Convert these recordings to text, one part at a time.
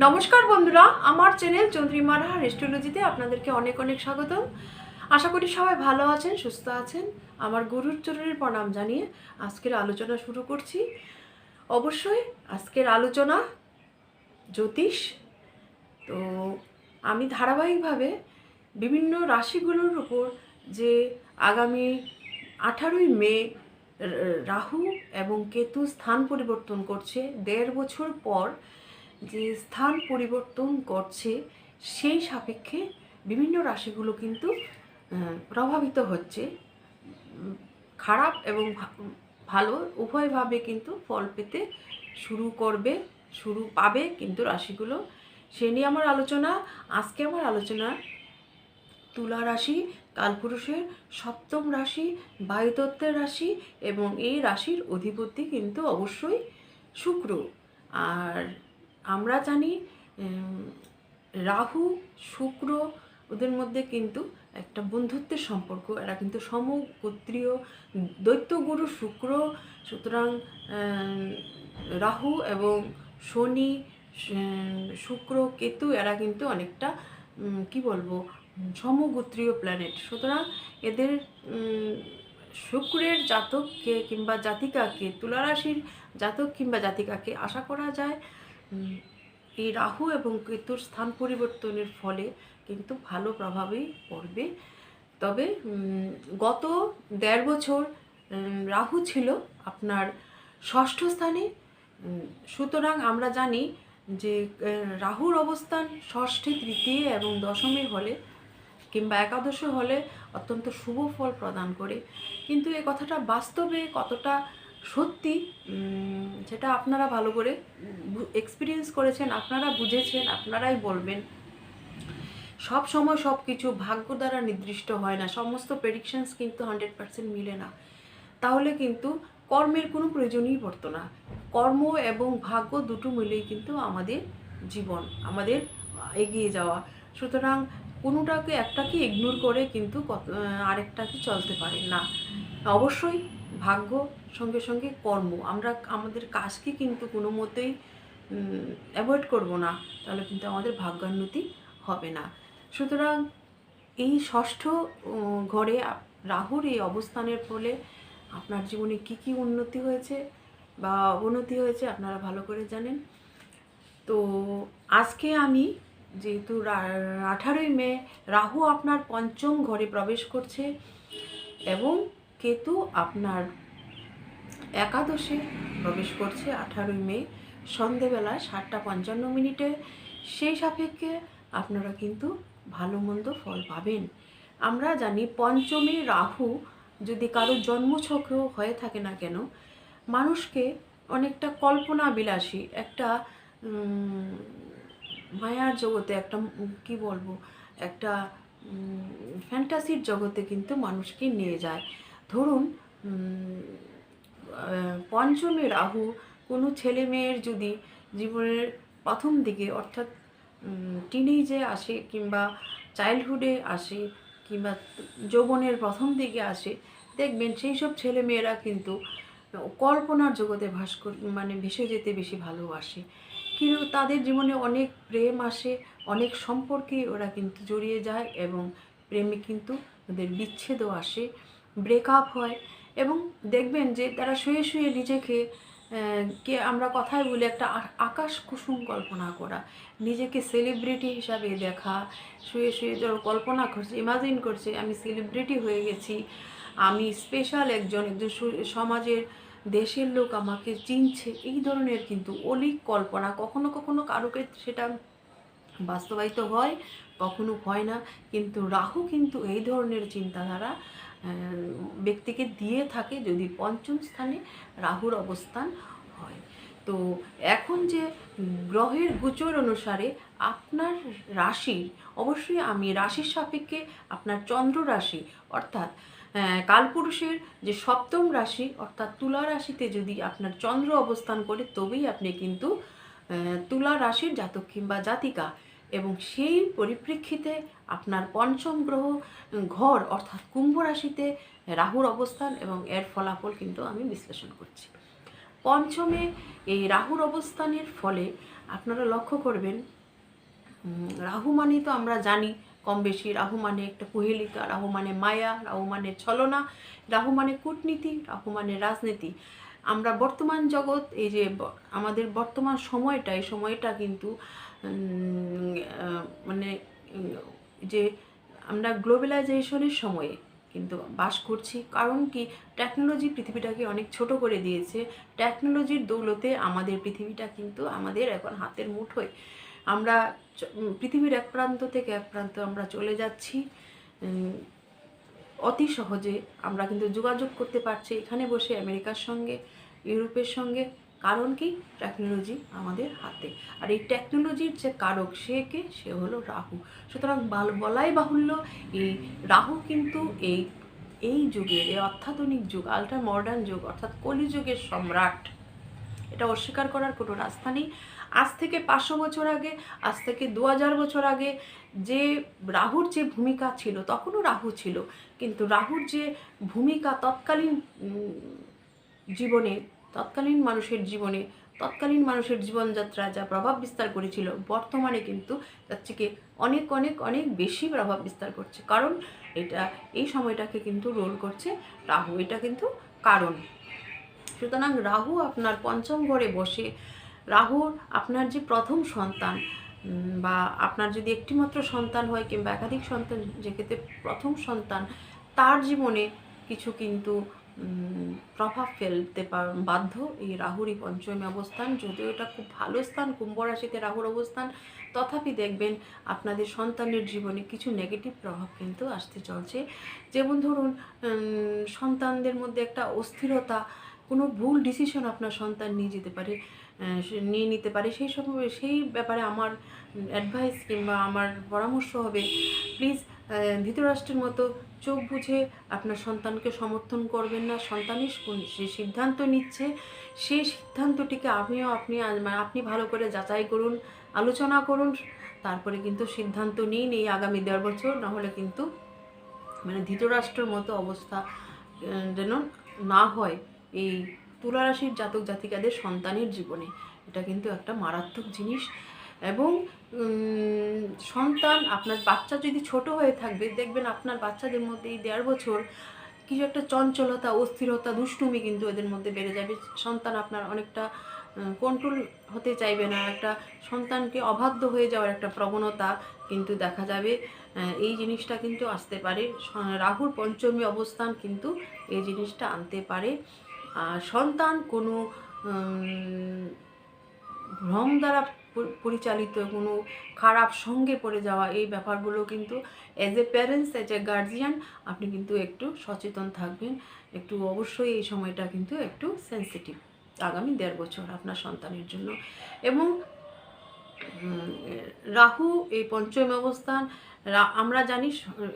নমস্কার বন্ধুরা, আমার চ্যানেল চন্দ্রিমারা রেস্টোলজিতে আপনাদেরকে অনেক অনেক স্বাগতম। আশা করি সবাই ভালো আছেন, সুস্থ আছেন। আমার গুরুর চরণের প্রণাম জানিয়ে আজকের আলোচনা শুরু করছি। অবশ্যই আজকের আলোচনা জ্যোতিষ। তো আমি ধারাবাহিকভাবে বিভিন্ন রাশিগুলোর উপর যে আগামী আঠারোই মে রাহু এবং কেতু স্থান পরিবর্তন করছে, দেড় বছর পর যে স্থান পরিবর্তন করছে, সেই সাপেক্ষে বিভিন্ন রাশিগুলো কিন্তু প্রভাবিত হচ্ছে। খারাপ এবং ভালো উভয়ভাবে কিন্তু ফল পেতে শুরু করবে, শুরু পাবে কিন্তু রাশিগুলো। সে নিয়ে আমার আলোচনা, আজকে আমার আলোচনা। তুলা রাশি, কালপুরুষের সপ্তম রাশি, বায়ুতত্ত্বের রাশি এবং এই রাশির অধিপতি কিন্তু অবশ্যই শুক্র। আর আমরা জানি রাহু, শুক্র ওদের মধ্যে কিন্তু একটা বন্ধুত্বের সম্পর্ক। এরা কিন্তু সমগোত্রীয় দৈত্যগুরু শুক্র, সুতরাং রাহু এবং শনি শুক্র, কেতু এরা কিন্তু অনেকটা কি বলব, সমগোত্রীয় প্ল্যানেট সুতরাং এদের শুক্রের জাতককে কিংবা জাতিকাকে, তুলারাশির জাতক কিংবা জাতিকাকে আশা করা যায়। এই রাহু এবং কেতুর স্থান পরিবর্তনের ফলে কিন্তু ভালো প্রভাবেই পড়বে। তবে গত দেড় বছর রাহু ছিল আপনার ষষ্ঠ স্থানে। সুতরাং আমরা জানি যে রাহুর অবস্থান ষষ্ঠে, তৃতীয় এবং দশমে হলে কিংবা একাদশে হলে অত্যন্ত শুভ ফল প্রদান করে। কিন্তু এ কথাটা বাস্তবে কতটা সত্যি যেটা আপনারা ভালো করে এক্সপিরিয়েন্স করেছেন, আপনারা বুঝেছেন, আপনারাই বলবেন। সব সময় সব কিছু ভাগ্য দ্বারা নির্দিষ্ট হয় না, সমস্ত প্রেডিকশনস কিন্তু হান্ড্রেড পার্সেন্ট মিলে না। তাহলে কিন্তু কর্মের কোনো প্রয়োজনই পড়তো না। কর্ম এবং ভাগ্য দুটো মিলেই কিন্তু আমাদের জীবন, আমাদের এগিয়ে যাওয়া। সুতরাং কোনোটাকে একটাকে ইগনোর করে কিন্তু আরেকটাকে চলতে পারে না। অবশ্যই ভাগ্য সঙ্গে সঙ্গে কর্ম। আমরা আমাদের কাজকে কিন্তু কোনো মতেই অ্যাভয়েড করব না। তাহলে কিন্তু আমাদের ভাগ্যান্নতি হবে না। সুতরাং এই ষষ্ঠ ঘরে রাহুর এই অবস্থানের ফলে আপনার জীবনে কি কি উন্নতি হয়েছে বা অবনতি হয়েছে আপনারা ভালো করে জানেন। তো আজকে আমি যেহেতু আঠারোই মে, রাহু আপনার পঞ্চম ঘরে প্রবেশ করছে এবং কেতু আপনার একাদশে প্রবেশ করছে আঠারোই মে, সন্ধেবেলা সাতটা পঞ্চান্ন মিনিটে। সেই সাপেক্ষে আপনারা কিন্তু ভালো মন্দ ফল পাবেন। আমরা জানি পঞ্চমে রাহু যদি কারও জন্মছকেও হয়ে থাকে না কেন, মানুষকে অনেকটা কল্পনা বিলাসী একটা মায়ার জগতে একটা, কি বলব, একটা ফ্যান্টাসির জগতে কিন্তু মানুষকে নিয়ে যায়। ধরুন পঞ্চমে রাহু কোনো ছেলে মেয়ের যদি জীবনের প্রথম দিকে অর্থাৎ টিনেজে আসে কিংবা চাইল্ডহুডে আসে কিংবা যৌবনের প্রথম দিকে আসে, দেখবেন সেই সব ছেলে মেয়েরা কিন্তু কল্পনার জগতে ভাস কর মানে ভেসে যেতে বেশি ভালোবাসে। কিন্তু তাদের জীবনে অনেক প্রেম আসে, অনেক সম্পর্কে ওরা কিন্তু জড়িয়ে যায় এবং প্রেমে কিন্তু ওদের বিচ্ছেদও আসে ব্রেকআপ হয়। এবং দেখবেন যে তারা শুয়ে শুয়ে নিজেকে কে আমরা কথায় বলি একটা আকাশ কুসুম কল্পনা করা। নিজেকে সেলিব্রিটি হিসাবে দেখা, শুয়ে শুয়ে যারা কল্পনা করছে ইমাজিন করছে, আমি সেলিব্রিটি হয়ে গেছি, আমি স্পেশাল একজন একজন সমাজের, দেশের লোক আমাকে চিনছে, এই ধরনের কিন্তু অলিক কল্পনা। কখনো কখনো কারোকে সেটা বাস্তবায়িত হয়, কখনো হয় না, কিন্তু রাহু কিন্তু এই ধরনের চিন্তাধারা ব্যক্তিকে দিয়ে থাকে যদি পঞ্চম স্থানে রাহুর অবস্থান হয়। তো এখন যে গ্রহের গোচর অনুসারে আপনার রাশির অবশ্যই আমি রাশির সাপেক্ষে আপনার চন্দ্র রাশি, অর্থাৎ কালপুরুষের যে সপ্তম রাশি, অর্থাৎ তুলা রাশিতে যদি আপনার চন্দ্র অবস্থান করে, তবেই আপনি কিন্তু তুলা রাশির জাতক কিংবা জাতিকা এবং সেই পরিপ্রেক্ষিতে আপনার পঞ্চম গ্রহ ঘর অর্থাৎ কুম্ভ রাশিতে রাহুর অবস্থান এবং এর ফলাফল কিন্তু আমি বিশ্লেষণ করছি। পঞ্চমে এই রাহুর অবস্থানের ফলে আপনারা লক্ষ্য করবেন রাহু মানে তো আমরা জানি কম বেশি, রাহু মানে একটা কুহেলিকা, রাহু মানে মায়া, রাহু মানে ছলনা, রাহু মানে কূটনীতি, রাহু মানে রাজনীতি। আমরা বর্তমান জগৎ, এই যে আমাদের বর্তমান সময়টা, এই সময়টা কিন্তু মানে যে আমরা গ্লোবালাইজেশনের সময়ে কিন্তু বাস করছি। কারণ কি? টেকনোলজি পৃথিবীটাকে অনেক ছোট করে দিয়েছে। টেকনোলজির দৌলতে আমাদের পৃথিবীটা কিন্তু আমাদের এখন হাতের মুঠোয়। আমরা পৃথিবীর এক প্রান্ত থেকে এক প্রান্ত আমরা চলে যাচ্ছি। অতি সহজে আমরা কিন্তু যোগাযোগ করতে পারছি এখানে বসে আমেরিকার সঙ্গে, ইউরোপের সঙ্গে। কারণ কি? টেকনোলজি আমাদের হাতে। আর এই টেকনোলজির যে কারক সে কে? সে হলো রাহু। সুতরাং বাল- বলাই বাহুল্য, এই রাহু কিন্তু এই এই যুগের, এই অত্যাধুনিক যুগ আল্ট্রা মডার্ন যুগ, অর্থাৎ কলিযুগের সম্রাট। এটা অস্বীকার করার কোনো রাস্তা নেই। আজ থেকে পাঁচশো বছর আগে, আজ থেকে দু হাজার বছর আগে যে রাহুর যে ভূমিকা ছিল, তখনও রাহু ছিল। কিন্তু রাহুর যে ভূমিকা তৎকালীন জীবনে তৎকালীন মানুষের জীবনে, তৎকালীন মানুষের জীবনযাত্রায় যা প্রভাব বিস্তার করেছিল, বর্তমানে কিন্তু তার থেকে অনেক অনেক অনেক বেশি প্রভাব বিস্তার করছে। কারণ এটা, এই সময়টাকে কিন্তু রোল করছে রাহু। এটা কিন্তু কারণ। সুতরাং রাহু আপনার পঞ্চম ঘরে বসে রাহুর আপনার যে প্রথম সন্তান বা আপনার যদি একটিমাত্র সন্তান হয় কিংবা একাধিক সন্তান যেক্ষেত্রে প্রথম সন্তান, তার জীবনে কিছু কিন্তু প্রভাব ফেলতে বাধ্য এই রাহুরই পঞ্চমী অবস্থান। যদিও এটা খুব ভালো স্থান, কুম্ভ রাশিতে রাহুর অবস্থান, তথাপি দেখবেন আপনাদের সন্তানের জীবনে কিছু নেগেটিভ প্রভাব কিন্তু আসতে চলছে। যেমন ধরুন সন্তানদের মধ্যে একটা অস্থিরতা, কোনো ভুল ডিসিশন আপনার সন্তান নিয়ে যেতে পারে নিয়ে নিতে পারে। সেই সব, সেই ব্যাপারে আমার অ্যাডভাইস কিংবা আমার পরামর্শ হবে প্লিজ ধৃতরাষ্ট্রের মতো চোখ বুঝে আপনার সন্তানকে সমর্থন করবেন না। সন্তানই যে সিদ্ধান্ত নিচ্ছে সেই সিদ্ধান্তটিকে আপনিও আপনি আপনি ভালো করে যাচাই করুন, আলোচনা করুন। তারপরে কিন্তু সিদ্ধান্ত নিন এই আগামী দেড় বছর। নাহলে কিন্তু মানে ধৃতরাষ্ট্রের মতো অবস্থা যেন না হয় এই তুলা রাশির জাতক জাতিকাদের সন্তানের জীবনে। এটা কিন্তু একটা মারাত্মক জিনিস। এবং সন্তান, আপনার বাচ্চা যদি ছোট হয়ে থাকবে, দেখবেন আপনার বাচ্চাদের মধ্যে এই দেড় বছর কিছু একটা চঞ্চলতা, অস্থিরতা, দুষ্টুমি কিন্তু এদের মধ্যে বেড়ে যাবে। সন্তান আপনার অনেকটা কন্ট্রোল হতে চাইবে না। একটা সন্তানকে অবাধ্য হয়ে যাওয়ার একটা প্রবণতা কিন্তু দেখা যাবে। এই জিনিসটা কিন্তু আসতে পারে। রাহুর পঞ্চমী অবস্থান কিন্তু এই জিনিসটা আনতে পারে। আর সন্তান কোনো ভ্রম দ্বারা পরিচালিত, কোনো খারাপ সঙ্গে পড়ে যাওয়া এই ব্যাপারগুলো কিন্তু as a parents as a guardian আপনি কিন্তু একটু সচেতন থাকবেন। একটু অবশ্যই এই সময়টা কিন্তু একটু সেন্সিটিভ আগামী দেড় বছর আপনার সন্তানের জন্য। এবং রাহু এই পঞ্চম অবস্থান আমরা জানি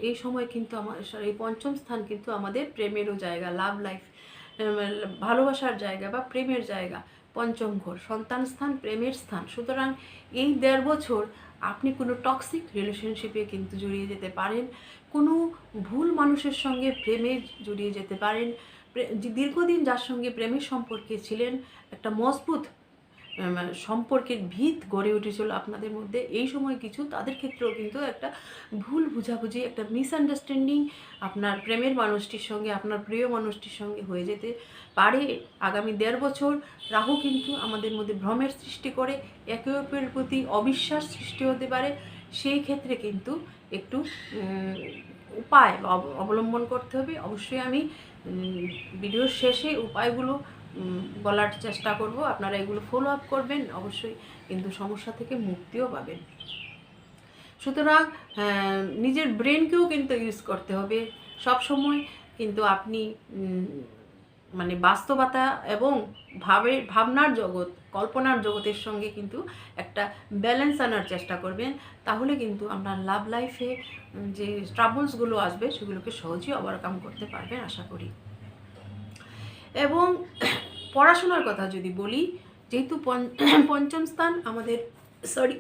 এই সময় কিন্তু আমার এই পঞ্চম স্থান কিন্তু আমাদের প্রেমেরও জায়গা লাভ লাইফ ভালোবাসার জায়গা বা প্রেমের জায়গা। পঞ্চম ঘর, সন্তান স্থান, প্রেমের স্থান। সুতরাং এই দেড় বছর আপনি কোনো টক্সিক রিলেশনশিপে কিন্তু জড়িয়ে যেতে পারেন, কোনো ভুল মানুষের সঙ্গে প্রেমে জড়িয়ে যেতে পারেন দীর্ঘদিন যার সঙ্গে প্রেমের সম্পর্কে ছিলেন, একটা মজবুত সম্পর্কের ভিত গড়ে উঠেছিল আপনাদের মধ্যে। এই সময় কিছু, তাদের ক্ষেত্রেও কিন্তু একটা ভুল বুঝাবুঝি, একটা মিসআন্ডারস্ট্যান্ডিং আপনার প্রেমের মানুষটির সঙ্গে, আপনার প্রিয় মানুষটির সঙ্গে হয়ে যেতে পারে। আগামী দেড় বছর রাহু কিন্তু আমাদের মধ্যে ভ্রমের সৃষ্টি করে, একে অপরের প্রতি অবিশ্বাস সৃষ্টি হতে পারে। সেই ক্ষেত্রে কিন্তু একটু উপায় অব- অবলম্বন করতে হবে। অবশ্যই আমি ভিডিওর শেষে উপায়গুলো বলার চেষ্টা করব। আপনারা এগুলো ফলো আপ করবেন। অবশ্যই কিন্তু সমস্যা থেকে মুক্তিও পাবেন। সুতরাং নিজের ব্রেনকেও কিন্তু ইউজ করতে হবে। সব সময় কিন্তু আপনি মানে বাস্তবতা এবং ভাবের ভাবনার জগৎ, কল্পনার জগতের সঙ্গে কিন্তু একটা ব্যালেন্স আনার চেষ্টা করবেন। তাহলে কিন্তু আপনার লাভ লাইফে যে ট্রাবলসগুলো আসবে, সেগুলোকে সহজেই ওভারকাম করতে পারবেন, আশা করি। এবং পড়াশোনার কথা যদি বলি, যেহেতু পঞ্চ- পঞ্চম স্থান আমাদের সরি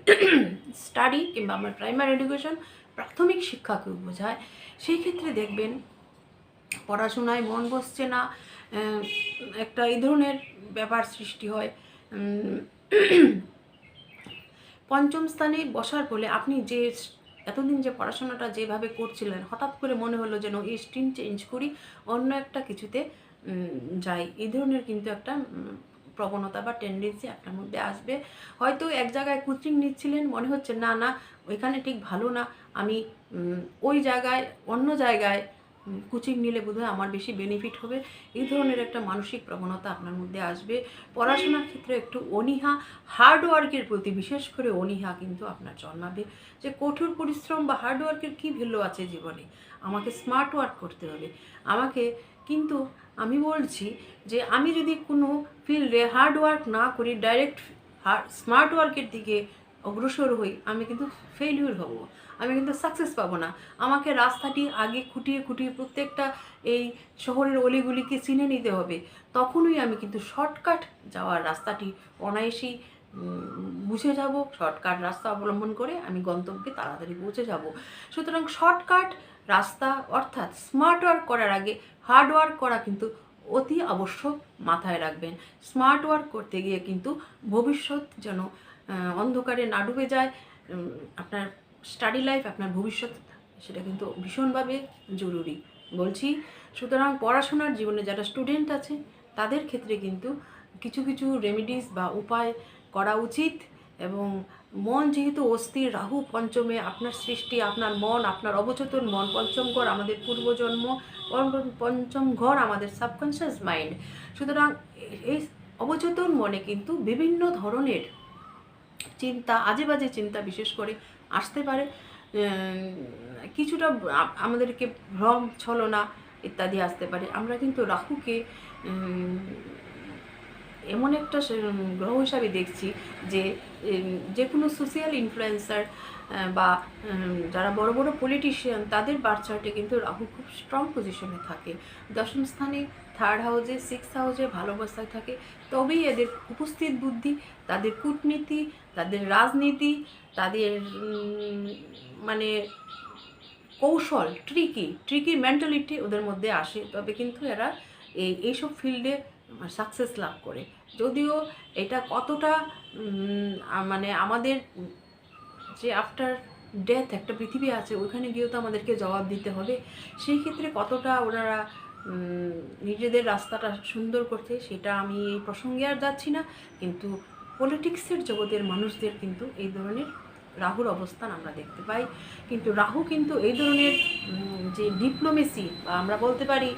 স্টাডি কিংবা আমার প্রাইমারি এডুকেশন প্রাথমিক শিক্ষাকে বোঝায়, সেই ক্ষেত্রে দেখবেন পড়াশোনায় মন বসছে না একটা এই ধরনের ব্যাপার সৃষ্টি হয়। পঞ্চম স্থানে বসার ফলে আপনি যে এতদিন যে পড়াশোনাটা যেভাবে করছিলেন, হঠাৎ করে মনে হলো যেন এই স্ট্রিম চেঞ্জ করি, অন্য একটা কিছুতে যাই। এই ধরনের কিন্তু একটা প্রবণতা বা টেন্ডেন্সি আপনার মধ্যে আসবে। হয়তো এক জায়গায় কোচিং নিচ্ছিলেন, মনে হচ্ছে না না, ওইখানে ঠিক ভালো না। আমি ওই জায়গায়, অন্য জায়গায় কোচিং নিলে বোধহয় আমার বেশি বেনিফিট হবে। এই ধরনের একটা মানসিক প্রবণতা আপনার মধ্যে আসবে। পড়াশোনার ক্ষেত্রে একটু অনীহা হার্ডওয়ার্কের প্রতি বিশেষ করে অনীহা কিন্তু আপনার জন্মাবে। যে কঠোর পরিশ্রম বা হার্ডওয়ার্কের কী ভ্যালু আছে জীবনে? আমাকে স্মার্ট ওয়ার্ক করতে হবে। আমাকে কিন্তু আমি বলছি যে আমি যদি কোনো ফিল্ডে হার্ড ওয়ার্ক না করি ডাইরেক্ট স্মার্ট ওয়ার্কের দিকে অগ্রসর হই, আমি কিন্তু ফেইলিউর হব। আমি কিন্তু সাকসেস পাবো না। আমাকে রাস্তাটি আগে খুঁটিয়ে খুঁটিয়ে প্রত্যেকটা এই শহরের অলিগুলিকে চিনে নিতে হবে। তখনই আমি কিন্তু শর্টকাট যাওয়ার রাস্তাটি অনায়াসেই বুঝে যাব। শর্টকাট রাস্তা অবলম্বন করে আমি গন্তব্যে তাড়াতাড়ি পৌঁছে যাব। সুতরাং শর্টকাট রাস্তা অর্থাৎ স্মার্ট ওয়ার্ক করার আগে হার্ড ওয়ার্ক করা কিন্তু অতি আবশ্যক মাথায় রাখবেন। স্মার্ট ওয়ার্ক করতে গিয়ে কিন্তু ভবিষ্যৎ যেন অন্ধকারে না ডুবে যায় আপনার স্টাডি লাইফ আপনার ভবিষ্যৎ, সেটা কিন্তু ভীষণভাবে জরুরি। বলছি, সুতরাং পড়াশোনার জীবনে যারা স্টুডেন্ট আছে, তাদের ক্ষেত্রে কিন্তু কিছু কিছু রেমিডিস বা উপায় করা উচিত এবং মন যেহেতু অস্থির, রাহু পঞ্চমে আপনার সৃষ্টি, আপনার মন, আপনার অবচেতন মন, পঞ্চম ঘর আমাদের পূর্বজন্ম পঞ্চম- ঘর আমাদের সাবকনশিয়াস মাইন্ড সুতরাং এই অবচেতন মনে কিন্তু বিভিন্ন ধরনের চিন্তা, আজে বাজে চিন্তা বিশেষ করে আসতে পারে। কিছুটা আমাদেরকে ভ্রম, ছলনা ইত্যাদি আসতে পারে। আমরা কিন্তু রাহুকে এমন একটা গ্রহ হিসাবে দেখছি যে যে কোনো সোশিয়াল ইনফ্লুয়েন্সার বা যারা বড় বড় পলিটিশিয়ান তাদের বার্থ চার্টে কিন্তু রাহু খুব স্ট্রং পজিশনে থাকে। দশম স্থানে থার্ড হাউসে সিক্স হাউসে ভালো অবস্থায় থাকে। তবেই এদের উপস্থিত বুদ্ধি, তাদের কূটনীতি, তাদের রাজনীতি, তাদের মানে কৌশল ট্রিকি ট্রিকি মেন্টালিটি ওদের মধ্যে আসে। তবে কিন্তু এরা এই এইসব ফিল্ডে সাকসেস লাভ করে। যদিও এটা কতটা মানে আমাদের যে আফটার ডেথ একটা পৃথিবী আছে, ওইখানে গিয়েও তো আমাদেরকে জবাব দিতে হবে। সেই ক্ষেত্রে কতটা ওনারা নিজেদের রাস্তাটা সুন্দর করছে, সেটা আমি এই প্রসঙ্গে আর যাচ্ছি না। কিন্তু পলিটিক্সের জগতের মানুষদের কিন্তু এই ধরনের রাহুর অবস্থান আমরা দেখতে পাই। কিন্তু রাহু কিন্তু এই ধরনের যে ডিপ্লোমেসি বা আমরা বলতে পারি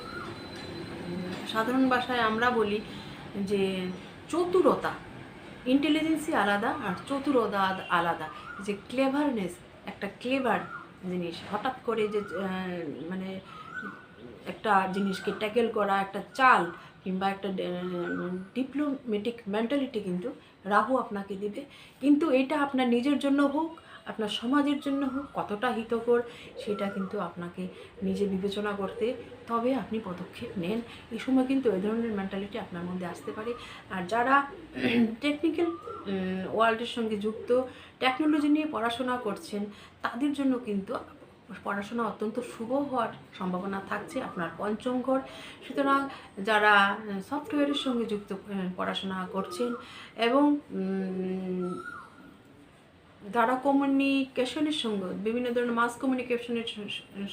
সাধারণ ভাষায় আমরা বলি যে চতুরতা। ইন্টেলিজেন্সি আলাদা আর চতুরতা আলাদা। যে ক্লেভারনেস একটা ক্লেভার জিনিস, হঠাৎ করে যে মানে একটা জিনিসকে ট্যাকেল করা, একটা চাল কিংবা একটা ডিপ্লোমেটিক মেন্টালিটি কিন্তু রাহু আপনাকে দিবে। কিন্তু এটা আপনার নিজের জন্য হোক আপনার সমাজের জন্য হোক, কতটা হিতকর, সেটা কিন্তু আপনাকে নিজে বিবেচনা করতে তবে আপনি পদক্ষেপ নেন। এই সময় কিন্তু এই ধরনের মেন্টালিটি আপনার মধ্যে আসতে পারে। আর যারা টেকনিক্যাল ওয়ার্ল্ডের সঙ্গে যুক্ত টেকনোলজি নিয়ে পড়াশোনা করছেন, তাদের জন্য কিন্তু পড়াশোনা অত্যন্ত শুভ হওয়ার সম্ভাবনা থাকছে আপনার পঞ্চম ঘর। সুতরাং যারা সফটওয়্যারের সঙ্গে যুক্ত পড়াশোনা করছেন এবং যারা কমিউনিকেশনের সঙ্গে, বিভিন্ন ধরনের মাস কমিউনিকেশনের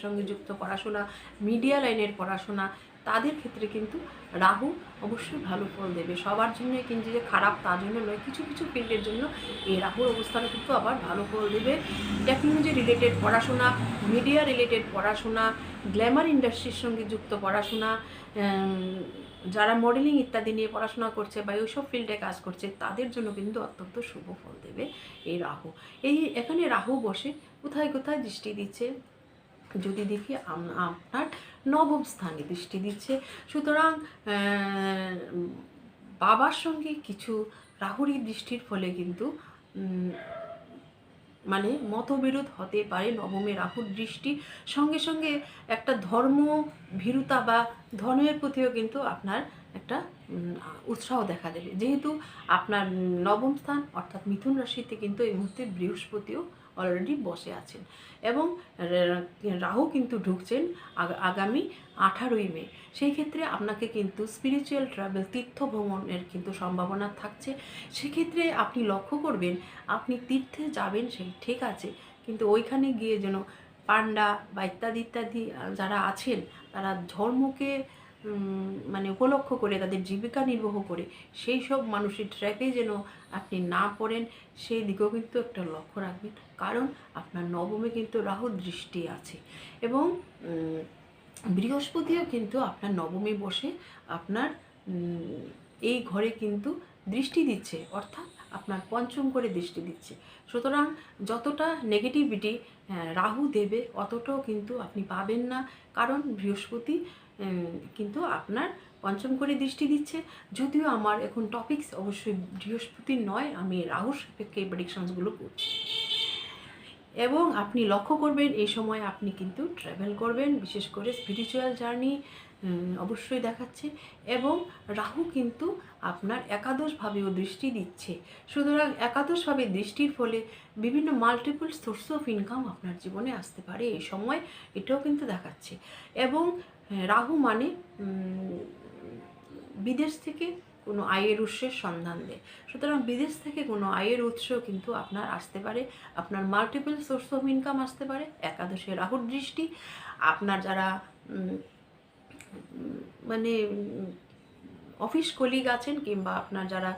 সঙ্গে যুক্ত পড়াশোনা মিডিয়া লাইনের পড়াশোনা, তাদের ক্ষেত্রে কিন্তু রাহু অবশ্যই ভালো ফল দেবে। সবার জন্য কিন্তু যে খারাপ তার জন্য নয়, কিছু কিছু ফিল্ডের জন্য এই রাহুর অবস্থান কিন্তু আবার ভালো ফল দেবে। টেকনোলজি রিলেটেড পড়াশোনা মিডিয়া রিলেটেড পড়াশোনা গ্ল্যামার ইন্ডাস্ট্রির সঙ্গে যুক্ত পড়াশোনা যারা মডেলিং ইত্যাদি নিয়ে পড়াশোনা করছে বা ওইসব ফিল্ডে কাজ করছে, তাদের জন্য কিন্তু অত্যন্ত শুভ ফল দেবে এই রাহু। এই, এখানে রাহু বসে কোথায় কোথায় দৃষ্টি দিচ্ছে? যদি দেখি আপনার নবম স্থানে দৃষ্টি দিচ্ছে। সুতরাং বাবার সঙ্গে কিছু রাহুরই দৃষ্টির ফলে কিন্তু মানে মতবিরোধ হতে পারে নবমে রাহুর দৃষ্টি। সঙ্গে সঙ্গে একটা ধর্ম ভীরুতা বা ধর্মের প্রতিও কিন্তু আপনার একটা উৎসাহ দেখা দেবে। যেহেতু আপনার নবম স্থান অর্থাৎ মিথুন রাশিতে কিন্তু এই মুহূর্তে বৃহস্পতিও অলরেডি বসে আছেন। এবং রাহু কিন্তু ঢুকছেন আগামী আঠারোই মে। সেই ক্ষেত্রে আপনাকে কিন্তু স্পিরিচুয়াল ট্রাভেল তীর্থ ভ্রমণের কিন্তু সম্ভাবনা থাকছে। সেক্ষেত্রে আপনি লক্ষ্য করবেন, আপনি তীর্থে যাবেন, সেই ঠিক আছে। কিন্তু ওইখানে গিয়ে যেন পান্ডা বা ইত্যাদি ইত্যাদি যারা আছেন, তারা ধর্মকে মানে উপলক্ষ করে, তাদের জীবিকা নির্বাহ করে, সেই সব মানুষের ট্র্যাপে যেন আপনি না পড়েন, সেই দিকেও কিন্তু একটা লক্ষ্য রাখবেন। কারণ আপনার নবমে কিন্তু রাহুর দৃষ্টি আছে এবং বৃহস্পতিও কিন্তু আপনার নবমে বসে আপনার এই ঘরে কিন্তু দৃষ্টি দিচ্ছে, অর্থাৎ আপনার পঞ্চম করে দৃষ্টি দিচ্ছে। সুতরাং যতটা নেগেটিভিটি রাহু দেবে, অতটাও কিন্তু আপনি পাবেন না। কারণ বৃহস্পতি কিন্তু আপনার পঞ্চম করে দৃষ্টি দিচ্ছে। যদিও আমার এখন টপিকস অবশ্যই বৃহস্পতির নয়, আমি রাহুর সাপেক্ষে এই প্রেডিকশনসগুলো করছি। এবং আপনি লক্ষ্য করবেন, এই সময় আপনি কিন্তু ট্রাভেল করবেন, বিশেষ করে স্পিরিচুয়াল জার্নি অবশ্যই দেখাচ্ছে। এবং রাহু কিন্তু আপনার একাদশভাবেও দৃষ্টি দিচ্ছে। সুতরাং একাদশভাবে দৃষ্টির ফলে বিভিন্ন মাল্টিপল সোর্স অফ ইনকাম আপনার জীবনে আসতে পারে। এই সময় এটাও কিন্তু দেখাচ্ছে। এবং রাহু মানে বিদেশ থেকে কোনো আয়ের উৎসের সন্ধান দেয়। সুতরাং বিদেশ থেকে কোনো আয়ের উৎস কিন্তু আপনার আসতে পারে, আপনার মাল্টিপল সোর্স অফ ইনকাম আসতে পারে, একাদশে রাহুর দৃষ্টি, আপনার যারা মানে অফিস কলিগ আছেন কিংবা আপনার যারা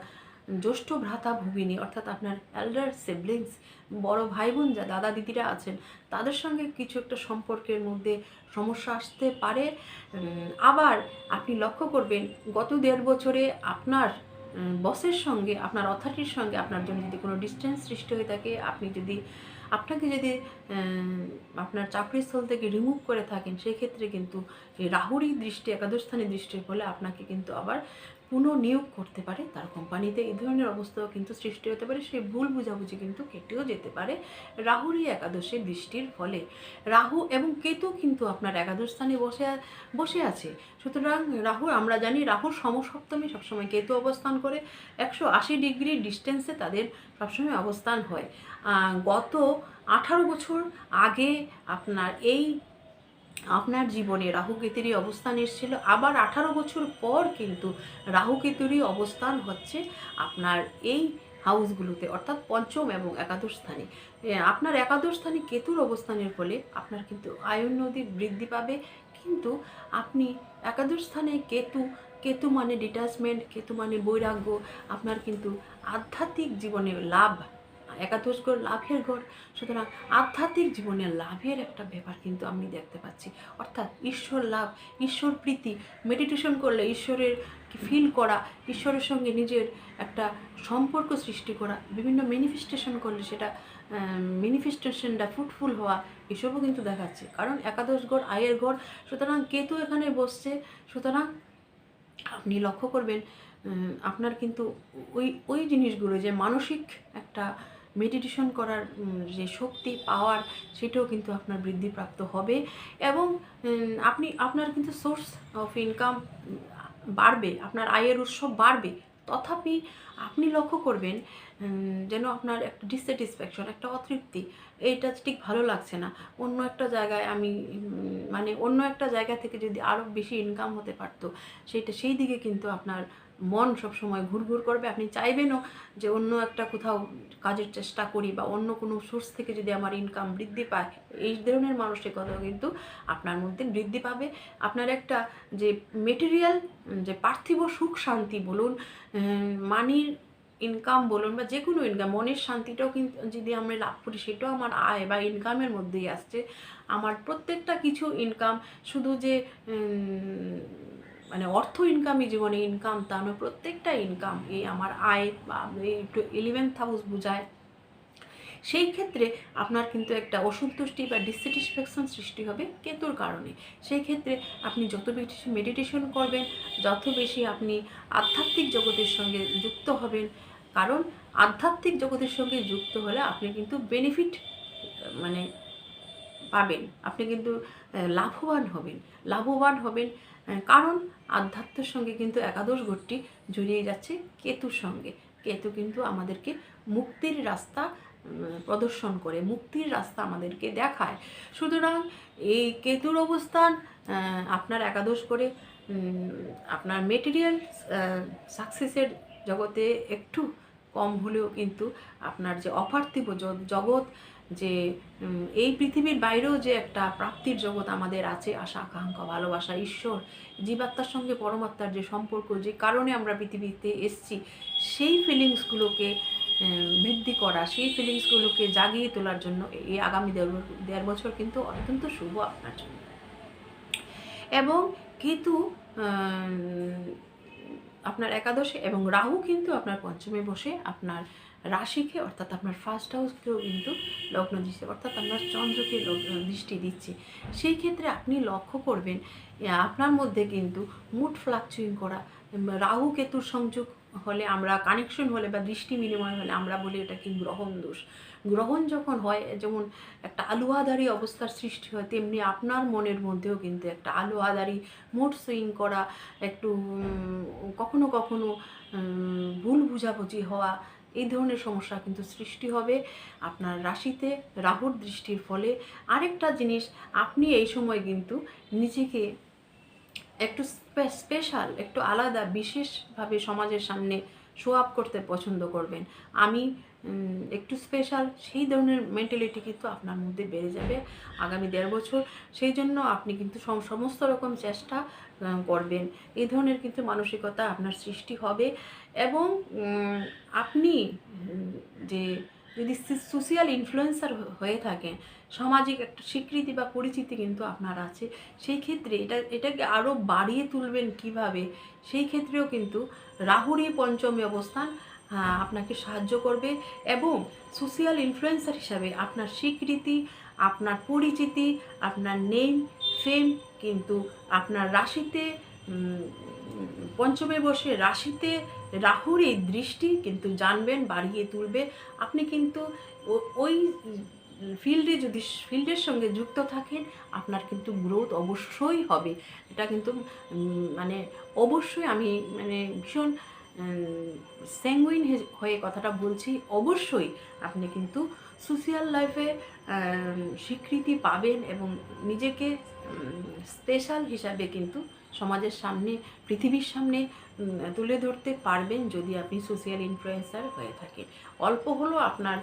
জ্যৈষ্ঠ ভ্রাতা ভুগিনী, অর্থাৎ আপনার এল্ডার সিবলিংস বড় ভাই বোন যা দাদা দিদিরা আছেন, তাদের সঙ্গে কিছু একটা সম্পর্কের মধ্যে সমস্যা আসতে পারে। আবার আপনি লক্ষ্য করবেন, গত দেড় বছরে আপনার বসের সঙ্গে, আপনার অথরিটির সঙ্গে আপনার জন্য যদি কোনো ডিস্টেন্স সৃষ্টি হয়ে থাকে, আপনি যদি, আপনাকে যদি আপনার চাকরিস্থল থেকে রিমুভ করে থাকেন সেই ক্ষেত্রে কিন্তু রাহুরই দৃষ্টি, একাদশ স্থানে দৃষ্টির ফলে আপনাকে কিন্তু আবার পুনঃনিয়োগ করতে পারে, তার কোম্পানিতে এই ধরনের অবস্থাও কিন্তু সৃষ্টি হতে পারে সেই ভুল বুঝাবুঝি কিন্তু কেটেও যেতে পারে রাহুরই একাদশে দৃষ্টির ফলে। রাহু এবং কেতু কিন্তু আপনার একাদশ স্থানে বসে বসে আছে। সুতরাং রাহু আমরা জানি রাহুর সমসপ্তমী, সবসময় কেতু অবস্থান করে, একশো আশি ডিগ্রি ডিস্টেন্সে তাদের সবসময় অবস্থান হয়। গত আঠারো বছর আগে আপনার এই আপনার জীবনে রাহু কেতুরই অবস্থান এসেছিল। আবার আঠারো বছর পর কিন্তু রাহু কেতুরই অবস্থান হচ্ছে আপনার এই হাউসগুলোতে, অর্থাৎ পঞ্চম এবং একাদশ স্থানে। আপনার একাদশ স্থানে কেতুর অবস্থানের ফলে আপনার কিন্তু আয়ন নদী বৃদ্ধি পাবে। কিন্তু আপনি একাদশ স্থানে কেতু কেতু মানে ডিটাচমেন্ট কেতু মানে বৈরাগ্য, আপনার কিন্তু আধ্যাত্মিক জীবনে লাভ একাদশ ঘর, লাভের ঘর। সুতরাং আধ্যাত্মিক জীবনে লাভের একটা ব্যাপার কিন্তু আমি দেখতে পাচ্ছি। অর্থাৎ ঈশ্বর লাভ, ঈশ্বর প্রীতি মেডিটেশন করলে ঈশ্বরের ফিল করা, ঈশ্বরের সঙ্গে নিজের একটা সম্পর্ক সৃষ্টি করা, বিভিন্ন ম্যানিফেস্টেশন করলে সেটা ম্যানিফেস্টেশনটা ফ্রুটফুল হওয়া, এসবও কিন্তু দেখাচ্ছে। কারণ একাদশ ঘর, আয়ের ঘর, সুতরাং কেতু এখানে বসছে। সুতরাং আপনি লক্ষ্য করবেন আপনার কিন্তু ওই ওই জিনিসগুলো যে মানসিক একটা মেডিটেশন করার যে শক্তি পাওয়ার সেটাও কিন্তু আপনার বৃদ্ধিপ্রাপ্ত হবে। এবং আপনি, আপনার কিন্তু সোর্স অফ ইনকাম বাড়বে, আপনার আয়ের উৎস বাড়বে। তথাপি আপনি লক্ষ্য করবেন যেন আপনার একটা ডিসস্যাটিসফ্যাকশন একটা অতৃপ্তি, এইটা ঠিক ভালো লাগছে না। অন্য একটা জায়গায় আমি মানে অন্য একটা জায়গা থেকে যদি আরও বেশি ইনকাম হতে পারতো, সেইটা, সেই দিকে কিন্তু আপনার মন সবসময় ঘুরঘুর করবে। আপনি চাইবেনও যে অন্য একটা কোথাও কাজের চেষ্টা করি বা অন্য কোনো সোর্স থেকে যদি আমার ইনকাম বৃদ্ধি পায়, এই ধরনের মানসিকতাও কিন্তু আপনার মধ্যে বৃদ্ধি পাবে। আপনার একটা যে মেটেরিয়াল যে পার্থিব সুখ শান্তি বলুন মানির ইনকাম বলুন বা যে কোনো ইনকাম মনের শান্তিটাও কিন্তু যদি আমরা লাভ করি, সেটাও আমার আয় বা ইনকামের মধ্যেই আসছে। আমার প্রত্যেকটা কিছু ইনকাম শুধু যে মানে অর্থ ইনকামই জীবনে ইনকাম তা নয় প্রত্যেকটা ইনকাম এই আমার আয় বা এই ইলেভেন্থ হাউস বোঝায়। সেই ক্ষেত্রে আপনার কিন্তু একটা অসন্তুষ্টি বা ডিসস্যাটিসফ্যাকশন সৃষ্টি হবে কেতুর কারণে। সেই ক্ষেত্রে আপনি যত বেশি মেডিটেশন করবেন, যত বেশি আপনি আধ্যাত্মিক জগতের সঙ্গে যুক্ত হবেন, কারণ আধ্যাত্মিক জগতের সঙ্গে যুক্ত হলে আপনি কিন্তু বেনিফিট মানে পাবেন। আপনি কিন্তু লাভবান হবেন। লাভবান হবেন কারণ আধ্যাত্মের সঙ্গে কিন্তু একাদশ ঘরটি জড়িয়ে যাচ্ছে কেতুর সঙ্গে। কেতু কিন্তু আমাদেরকে মুক্তির রাস্তা প্রদর্শন করে, মুক্তির রাস্তা আমাদেরকে দেখায়। সুতরাং এই কেতুর অবস্থান আপনার একাদশ করে আপনার মেটেরিয়াল সাকসেসের জগতে একটু কম হলেও কিন্তু আপনার যে অপার্থিব জগৎ যে এই পৃথিবীর বাইরেও যে একটা প্রাপ্তির জগৎ আমাদের আছে, আশা, আকাঙ্ক্ষা, ভালোবাসা, ঈশ্বর, জীবাত্মার সঙ্গে পরমাত্মার যে সম্পর্ক, যে কারণে আমরা পৃথিবীতে এসছি, সেই ফিলিংসগুলোকে বৃদ্ধি করা, সেই ফিলিংসগুলোকে জাগিয়ে তোলার জন্য এই আগামী দেড় দেড় বছর কিন্তু অত্যন্ত শুভ আপনার জন্য। এবং কেতু আপনার একাদশে এবং রাহু কিন্তু আপনার পঞ্চমে বসে আপনার রাশিকে, অর্থাৎ আপনার ফার্স্ট হাউসকেও কিন্তু লগ্ন দিচ্ছে, অর্থাৎ আপনার চন্দ্রকে দৃষ্টি দিচ্ছে। সেই ক্ষেত্রে আপনি লক্ষ্য করবেন আপনার মধ্যে কিন্তু মুড ফ্লাকচুইং করা রাহু কেতুর সংযোগ হলে আমরা কানেকশন হলে বা দৃষ্টি বিনিময় হলে আমরা বলি এটা কি গ্রহণ দোষ। গ্রহণ যখন হয়, যেমন একটা আলুয়াদারি অবস্থার সৃষ্টি হয়, তেমনি আপনার মনের মধ্যেও কিন্তু একটা আলুয়াদারি মুড সুইং করা, একটু কখনো কখনো ভুল বুঝাবুঝি হওয়া এই ধরনের সমস্যা কিন্তু সৃষ্টি হবে। আপনার রাশিতে রাহুর দৃষ্টির ফলে আরেকটা জিনিস, আপনি এই সময় কিন্তু নিজেকে একটু স্পেশাল একটু আলাদা, বিশেষভাবে সমাজের সামনে শো আপ করতে পছন্দ করবেন। আমি একটু স্পেশাল সেই ধরনের মেন্টালিটি কিন্তু আপনার মধ্যে বেড়ে যাবে আগামী দেড় বছর। সেই জন্য আপনি কিন্তু সমস্ত রকম চেষ্টা করবেন। এই ধরনের কিন্তু মানসিকতা আপনার সৃষ্টি হবে। এবং আপনি, যে, যদি সোশিয়াল ইনফ্লুয়েন্সার হয়ে থাকেন, সামাজিক একটা স্বীকৃতি বা পরিচিতি কিন্তু আপনার আছে, সেই ক্ষেত্রে এটা, এটাকে আরও বাড়িয়ে তুলবেন কীভাবে, সেই ক্ষেত্রেও কিন্তু রাহুরই পঞ্চমী অবস্থান আপনাকে সাহায্য করবে এবং সোশিয়াল ইনফ্লুয়েন্সার হিসাবে আপনার স্বীকৃতি, আপনার পরিচিতি, আপনার নেম ফেম কিন্তু আপনার রাশিতে পঞ্চমে বসে রাশিতে রাহুর এই দৃষ্টি কিন্তু জানবেন, বাড়িয়ে তুলবে। আপনি কিন্তু ওই ফিল্ডে যদি, ফিল্ডের সঙ্গে যুক্ত থাকেন, আপনার কিন্তু গ্রোথ অবশ্যই হবে। এটা কিন্তু মানে অবশ্যই আমি মানে ভীষণ স্যাঙ্গুইন হয়ে কথাটা বলছি। অবশ্যই আপনি কিন্তু সোশিয়াল লাইফে স্বীকৃতি পাবেন এবং নিজেকে স্পেশাল হিসাবে কিন্তু সমাজের সামনে, পৃথিবীর সামনে তুলে ধরতে পারবেন যদি আপনি সোশ্যাল ইনফ্লুয়েন্সার হয়ে থাকেন। অল্প হলেও আপনার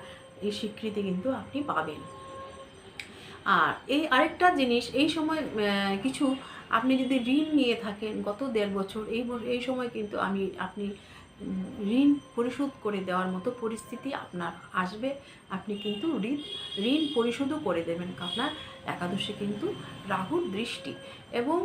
এই স্বীকৃতি কিন্তু আপনি পাবেন। আর এই আরেকটা জিনিস, এই সময় কিছু আপনি যদি ঋণ নিয়ে থাকেন, গত দেড় বছর, এই এই সময় কিন্তু আমি, আপনি ঋণ পরিশোধ করে দেওয়ার মতো পরিস্থিতি আপনার আসবে। আপনি কিন্তু ঋণ ঋণ পরিশোধও করে দেবেন। আপনার একাদশে কিন্তু রাহুর দৃষ্টি। এবং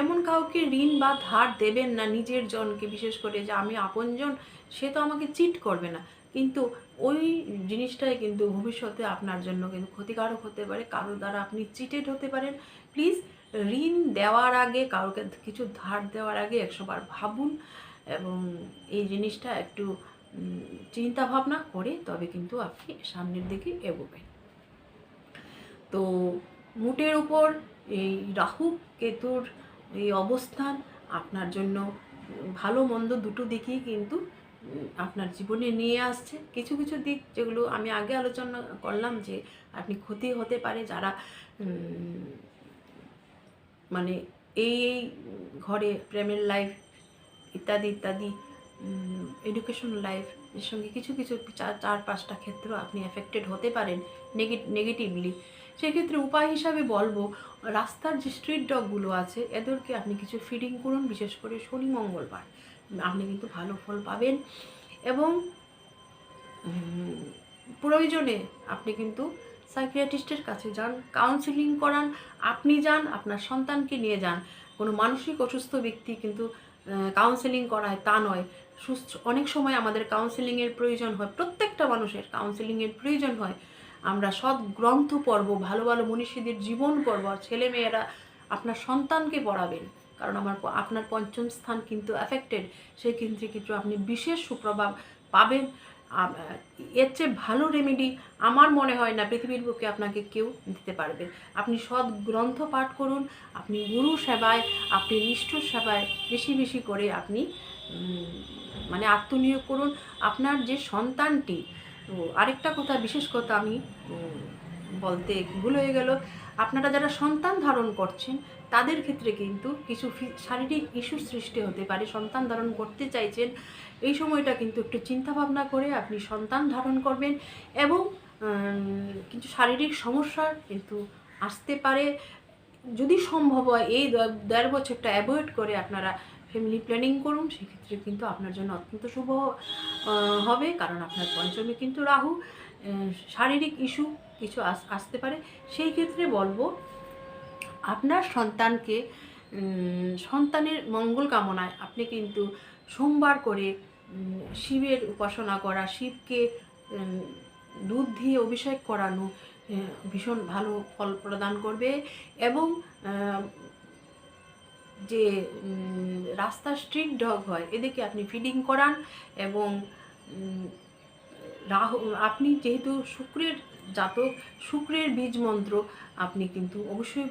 এমন কাউকে ঋণ বা ধার দেবেন না নিজের জনকে, বিশেষ করে যে আমি আপনজন, সে তো আমাকে চিট করবে না। কিন্তু ওই জিনিসটাই কিন্তু ভবিষ্যতে আপনার জন্য কিন্তু ক্ষতিকারক হতে পারে। কারোর দ্বারা আপনি চিটেড হতে পারেন। প্লিজ, ঋণ দেওয়ার আগে, কাউকে কিছু ধার দেওয়ার আগে একশোবার ভাবুন এবং এই জিনিসটা একটু চিন্তা ভাবনা করে তবে কিন্তু আপনি সামনের দিকে এগোবেন। তো, মুটের উপর এই রাহু, কেতুর এই অবস্থান আপনার জন্য ভালো মন্দ দুটো দিকই কিন্তু আপনার জীবনে নিয়ে আসছে। কিছু কিছু দিক যেগুলো আমি আগে আলোচনা করলাম যে আপনি ক্ষতি হতে পারে যারা মানে এই এই ঘরে প্রেমের লাইফ ইত্যাদি ইত্যাদি এডুকেশন লাইফ এর সঙ্গে কিছু কিছু চার চার, পাঁচটা ক্ষেত্র আপনি এফেক্টেড হতে পারেন নেগেটিভলি সেক্ষেত্রে উপায় হিসাবে বলব, রাস্তার যে স্ট্রিট ডগগুলো আছে, এদেরকে আপনি কিছু ফিডিং করুন, বিশেষ করে শনি, মঙ্গলবার। আপনি কিন্তু ভালো ফল পাবেন এবং প্রয়োজনে আপনি কিন্তু সাইকিয়াট্রিস্টের কাছে যান কাউন্সিলিং করান, আপনি যান, আপনার সন্তানকে নিয়ে যান। কোনো মানসিক অসুস্থ ব্যক্তি কিন্তু কাউন্সেলিং করায় তা নয়। সুস্থ, অনেক সময় আমাদের কাউন্সেলিংয়ের প্রয়োজন হয়, প্রত্যেকটা মানুষের কাউন্সেলিংয়ের প্রয়োজন হয়। আমরা সৎ গ্রন্থ পড়ব, ভালো ভালো মনীষীদের জীবন পড়ব, আর ছেলে মেয়েরা আপনার সন্তানকে পড়াবেন। কারণ আমার আপনার পঞ্চম স্থান কিন্তু অ্যাফেক্টেড সেই ক্ষেত্রে কিন্তু আপনি বিশেষ সুপ্রভাব পাবেন। এর চেয়ে ভালো রেমেডি আমার মনে হয় না পৃথিবীর বুকে আপনাকে কেউ দিতে পারবে। আপনি সৎ গ্রন্থ পাঠ করুন, আপনি গুরু সেবায়, আপনি নিষ্ঠুর সেবায় বেশি বেশি করে আপনি মানে আত্মনিয়োগ করুন। আপনার যে সন্তানটি তো আরেকটা কথা বিশেষ কথা আমি বলতে ভুল হয়ে গেল। আপনারা যারা সন্তান ধারণ করছেন, তাদের ক্ষেত্রে কিন্তু কিছু শারীরিক ইস্যু সৃষ্টি হতে পারে। সন্তান ধারণ করতে চাইছেন, এই সময়টা কিন্তু একটু চিন্তা ভাবনা করে আপনি সন্তান ধারণ করবেন এবং কিছু শারীরিক সমস্যা কিন্তু আসতে পারে। যদি সম্ভব হয়, এই দেড় বছরটা অ্যাভয়েড করে আপনারা ফ্যামিলি প্ল্যানিং করুন, সেক্ষেত্রে কিন্তু আপনার জন্য অত্যন্ত শুভ হবে। কারণ আপনার পঞ্চমী কিন্তু রাহু শারীরিক ইস্যু কিছু আস- আসতে পারে। সেই ক্ষেত্রে বলব, আপনার সন্তানকে সন্তানের মঙ্গল কামনায় আপনি কিন্তু সোমবার করে শিবের উপাসনা করা, শিবকে দুধ দিয়ে অভিষেক করানো ভীষণ ভালো ফল প্রদান করবে। এবং যে রাস্তা স্ট্রিট ডগ হয়, এদেরকে আপনি ফিডিং করান এবং রাহু, আপনি যেহেতু শুক্রের জাতক, শুক্রের বীজ মন্ত্র আপনি কিন্তু অবশ্যই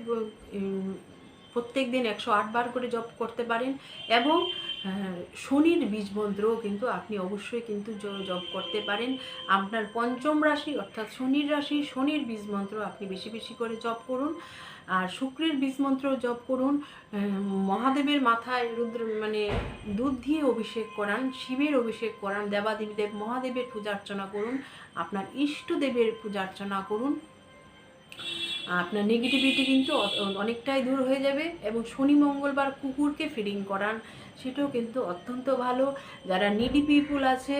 প্রত্যেক দিন একশো আট বার করে জপ করতে পারেন এবং শনির বীজ মন্ত্রও কিন্তু আপনি অবশ্যই কিন্তু জপ করতে পারেন। আপনার পঞ্চম রাশি অর্থাৎ শনির রাশি, শনির বীজ মন্ত্র আপনি বেশি বেশি করে জপ করুন। আর শুক্রের বীজ মন্ত্র জপ করুন। মহাদেবের মাথায় রুদ্র মানে দুধ দিয়ে অভিষেক করান, শিবের অভিষেক করান দেবাদেবীদেব মহাদেবের পূজা অর্চনা করুন, আপনার ইষ্টদেবের পূজা অর্চনা করুন। আপনার নেগেটিভিটি কিন্তু অনেকটাই দূর হয়ে যাবে এবং শনি মঙ্গলবার কুকুরকে ফিডিং করান, সেটাও কিন্তু অত্যন্ত ভালো। যারা নিডি পিপুল আছে,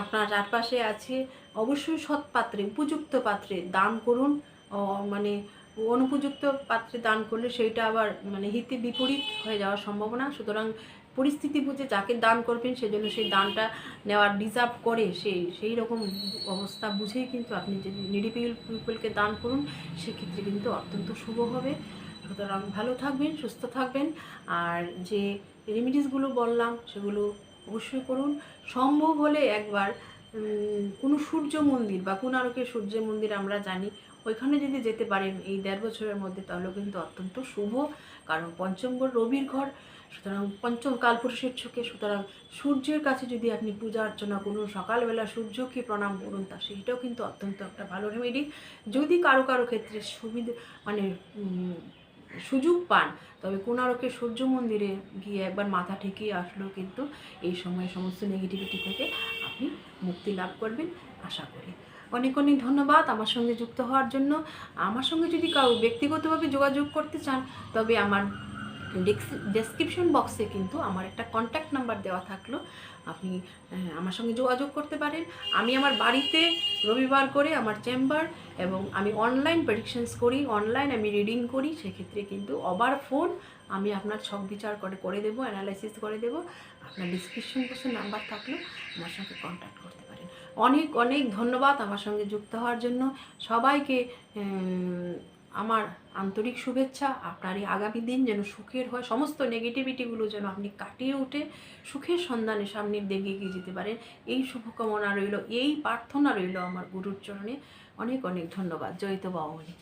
আপনার চারপাশে আছে, অবশ্যই সৎ পাত্রে, উপযুক্ত পাত্রে দান করুন। মানে অনুপযুক্ত পাত্রে দান করলে সেইটা আবার মানে হিতে বিপরীত হয়ে যাওয়ার সম্ভাবনা। সুতরাং পরিস্থিতি বুঝে যাকে দান করবেন সেজন্য সেই দানটা নেওয়ার ডিজার্ভ করে সেই সেই রকম অবস্থা বুঝেই কিন্তু আপনি যদি নিডি পিপলকে দান করুন, সেক্ষেত্রে কিন্তু অত্যন্ত শুভ হবে। সুতরাং ভালো থাকবেন, সুস্থ থাকবেন। আর যে রেমিডিসগুলো বললাম, সেগুলো অবশ্যই করুন। সম্ভব হলে একবার কোনো সূর্য মন্দির বা কোনারকের সূর্য মন্দির আমরা জানি ওইখানে যদি যেতে পারেন এই দেড় বছরের মধ্যে, তাহলে কিন্তু অত্যন্ত শুভ। কারণ পঞ্চম ঘর রবির ঘর, সুতরাং পঞ্চম কালপুরুষের চোখে, সুতরাং সূর্যের কাছে যদি আপনি পূজা অর্চনা করুন, সকালবেলা সূর্যকে প্রণাম করুন, তা সেইটাও কিন্তু অত্যন্ত একটা ভালো রেমেডি যদি কারও কারও ক্ষেত্রে সুবিধা মানে সুযোগ পান, তবে কোনারকের সূর্য মন্দিরে গিয়ে একবার মাথা ঠেকিয়ে আসলেও কিন্তু এই সময় সমস্ত নেগেটিভিটি থেকে আপনি মুক্তি লাভ করবেন, আশা করি। অনেক অনেক ধন্যবাদ আমার সঙ্গে যুক্ত হওয়ার জন্য। আমার সঙ্গে যদি কাউ ব্যক্তিগতভাবে যোগাযোগ করতে চান, তবে আমার ডেসক্রিপশন বক্সে কিন্তু আমার একটা কন্ট্যাক্ট নাম্বার দেওয়া থাকল। আপনি আমার সঙ্গে যোগাযোগ করতে পারেন। আমি আমার বাড়িতে রবিবার করে আমার চেম্বার এবং আমি অনলাইন প্রেডিকশনস করি অনলাইন আমি রিডিং করি, সেক্ষেত্রে কিন্তু ওভার ফোন আমি আপনার ছক বিচার করে করে দেবো অ্যানালাইসিস করে দেবো। আপনার ডিসক্রিপশন বক্সে নাম্বার থাকলেও আমার সঙ্গে কন্ট্যাক্ট করতে অনেক অনেক ধন্যবাদ আমার সঙ্গে যুক্ত হওয়ার জন্য। সবাইকে আমার আন্তরিক শুভেচ্ছা। আপনার এই আগামী দিন যেন সুখের হয়, সমস্ত নেগেটিভিটিগুলো যেন আপনি কাটিয়ে উঠে সুখের সন্ধানে সামনের দিকে এগিয়ে যেতে পারেন। এই শুভকামনা রইল, এই প্রার্থনা রইল আমার গুরুর চরণে। অনেক অনেক ধন্যবাদ। জয়িত বাবুনি